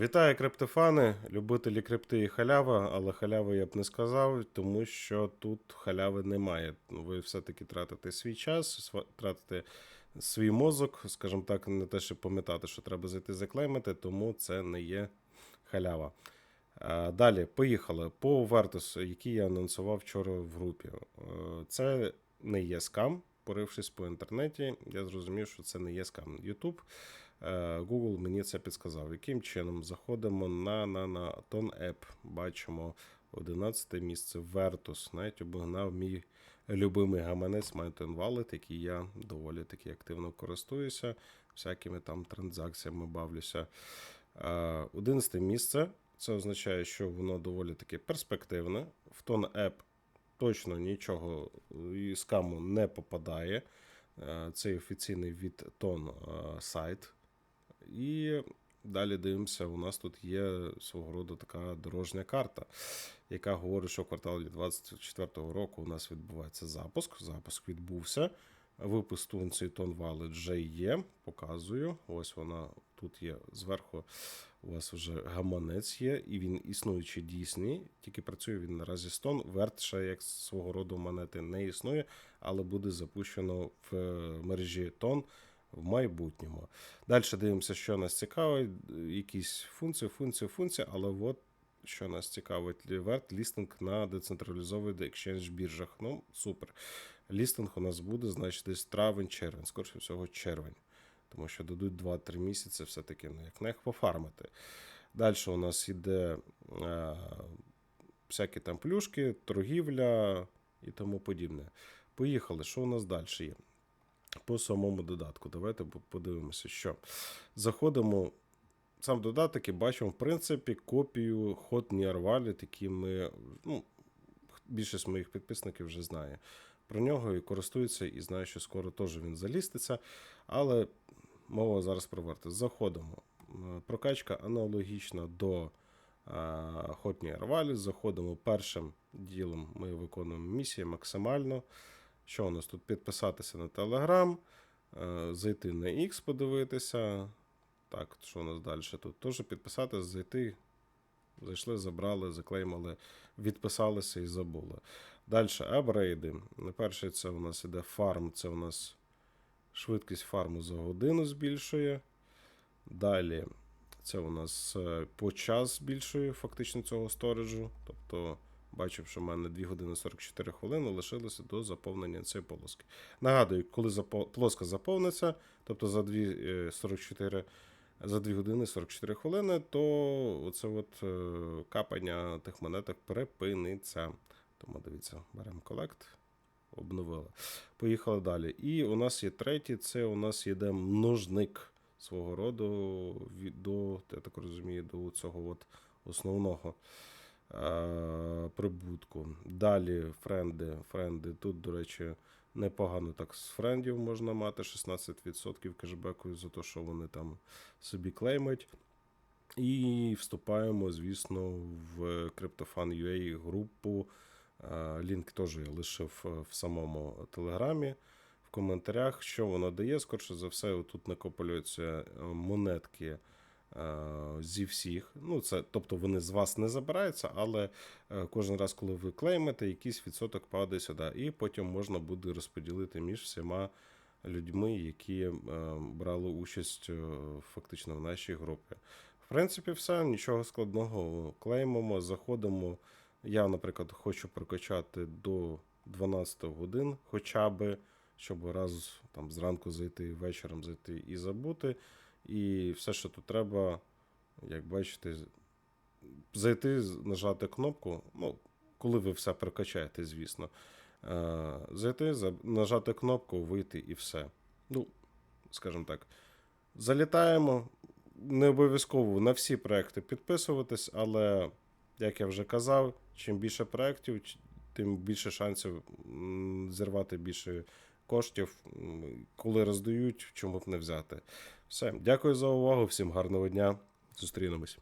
Вітаю криптофани, любителі крипти і халява, але халяви я б не сказав, тому що тут халяви немає. Ви все-таки тратите свій час, тратите свій мозок, скажімо так, не те, щоб пам'ятати, що треба зайти заклеймити, тому це не є халява. Далі, поїхали. По Вертусу, який я анонсував вчора в групі. Е, Це не є скам. Порившись по інтернеті, я зрозумів, що це не є скам. YouTube Е, Google мені це підсказав. Яким чином заходимо на, на, на Ton App, бачимо 11 місце Vertus. Навіть обігнав мій любимий гаманець Mountain Wallet, який я доволі таки активно користуюся, всякими там транзакціями бавлюся. Е, 11 місце. Це означає, що воно доволі таки перспективне. В Ton App точно нічого і скаму не попадає. Е, Це офіційний від Ton е, сайт. І далі дивимося, у нас тут є свого роду така дорожня карта, яка говорить, що в кварталі 2024 року у нас відбувається запуск. Запуск відбувся. Випуск Тунці Тон Wallet вже є. Показую. Ось вона тут є зверху. У вас вже гаманець є, і він існуючий дійсний. Тільки працює він наразі з тон. Верт ще як свого роду монети не існує, але буде запущено в е, мережі тон в майбутньому. Далі дивимося, що нас цікавить. Якісь функції, функції, функції, але от що нас цікавить, верт лістинг на децентралізованих екшенж біржах. Ну, супер. Лістинг у нас буде, значить, десь травень-червень, скоріше всього, червень. Тому що дадуть 2-3 місяці, все-таки ну, не як пофармити. Далі у нас йде е, всякі там плюшки, торгівля і тому подібне. Поїхали, що у нас далі є? По самому додатку. Давайте подивимося, що заходимо. Сам додаток і бачимо, в принципі, копію Hot Near Wallet, які ми, ну, більшість моїх підписників вже знає про нього і користується, і знає, що скоро теж він заліститься. Але мова зараз про Vertex. Заходимо. Прокачка аналогічна до е, Hot Заходимо першим ділом. Ми виконуємо місії максимально. Що у нас тут? Підписатися на Telegram, е, зайти на X, подивитися. Так, що у нас далі тут? Теж підписатися, зайти. Зайшли, забрали, заклеймали, відписалися і забули. Далі апгрейди. Перший це у нас іде фарм, це у нас швидкість фарму за годину збільшує. Далі це у нас е, по час збільшує фактично цього сториджу. Тобто бачив, що в мене 2 години 44 хвилини лишилося до заповнення цієї полоски. Нагадую, коли плоска заповниться, тобто за 2, е, 44, за 2 години 44 хвилини, то оце от е, капання тих монеток припиниться. Тому дивіться, беремо колект, обновили. Поїхали далі. І у нас є третій, це у нас йде множник свого роду до, я так розумію, до цього от основного е, прибутку. Далі френди. Френди. Тут, до речі, непогано так з френдів можна мати 16% кешбеку за те, що вони там собі клеймять. І вступаємо, звісно, в CryptoFan.ua групу. Е, Лінк теж я лишив е, в самому телеграмі. В коментарях, що воно дає, скорше за все, тут накопилюються е, монетки зі всіх. Ну, це, тобто вони з вас не забираються, але е, кожен раз, коли ви клеймите, якийсь відсоток падає сюди. І потім можна буде розподілити між всіма людьми, які е, брали участь е, фактично в нашій групі. В принципі, все, нічого складного. Клеймимо, заходимо. Я, наприклад, хочу прокачати до 12 годин, хоча би, щоб раз там зранку зайти, вечором зайти і забути. І все, що тут треба, як бачите, зайти, нажати кнопку. Ну, коли ви все прокачаєте, звісно. Е, Зайти, нажати кнопку, вийти і все. Ну, скажімо так. Залітаємо. Не обов'язково на всі проекти підписуватись, але, як я вже казав, чим більше проєктів, тим більше шансів зірвати більше коштів, коли роздають, чому б не взяти. Все, дякую за увагу, всім гарного дня. Зустрінемось.